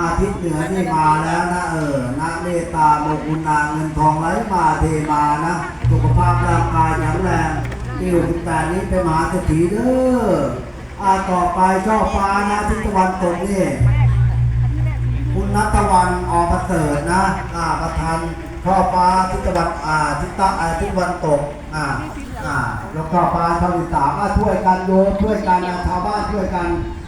อาทิตย์เหนือนี่มาแล้วนะเออนะเมตตาโมกุณาเงินทองไหลมาเทมานะสุขภาพร่างกายแข็งแรงที่อยู่ที่แต่นี้เป็นมหาเศรษฐีเด้ออาต่อไปช่อฟ้านะทิศตะวันตกนี่คุณนัทวันออประเสริฐนะอ่าประธานช่อฟ้าทิศตะวันอ่าทิศตะอ่าทิศตะวันตกอ่าอ่าแล้วก็ฟ้าชาวอีสานอ่าช่วยกันโยมช่วยกันชาวบ้านช่วยกัน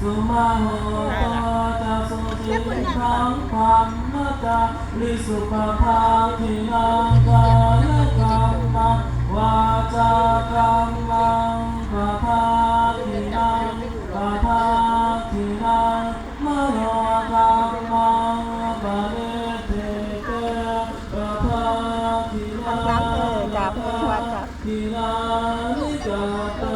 สุมาโหตจะสุจิทังธรรมจาริสุปภาทินังกายกรรมังวาจากรรมังปะทาทินังปะทาทินังมโนกรรมังปะเรเทเตปะทาทินังล้าทินานิกาตา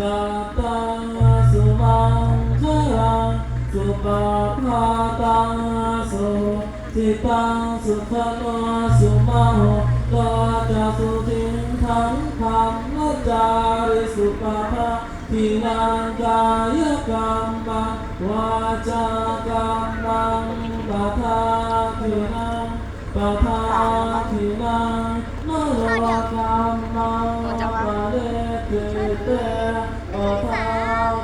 นัสสัตตัสุมังคลังสุปะภาตังสุทิตังสุขโนสุมาโหตจะสุทิงขังธรรมจาริสุปะภาทินังกายกรรมังวาจากรรมังปะทาทินังปะทาทินัง เตปะทา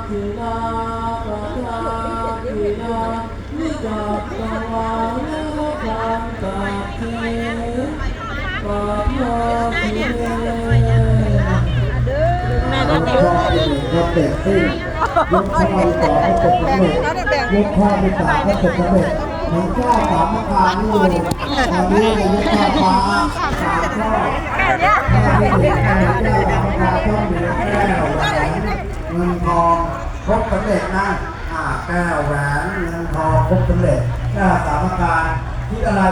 ทินังปะทาทินังนิจัตตวานิโรกัมตะเทปะทาทิเนแม่ยก็เด็กข้อที่หนึ่งยกเด็กขึ้นยกข้อที่สองให้ตกสำเร็จยกข้อที่สามให้ตกสำเร็จหมือนข้อสามประการนี่เลยตอนนี้ยกข้อฟ้าสามข้อข้อที่หนึ่งข้อาต้องมีแก้วแหวนเงินทองครบสำเร็จนะอ่าแก้วแหวนเงินทองครบสำเร็จหน้าสามการที่อะไร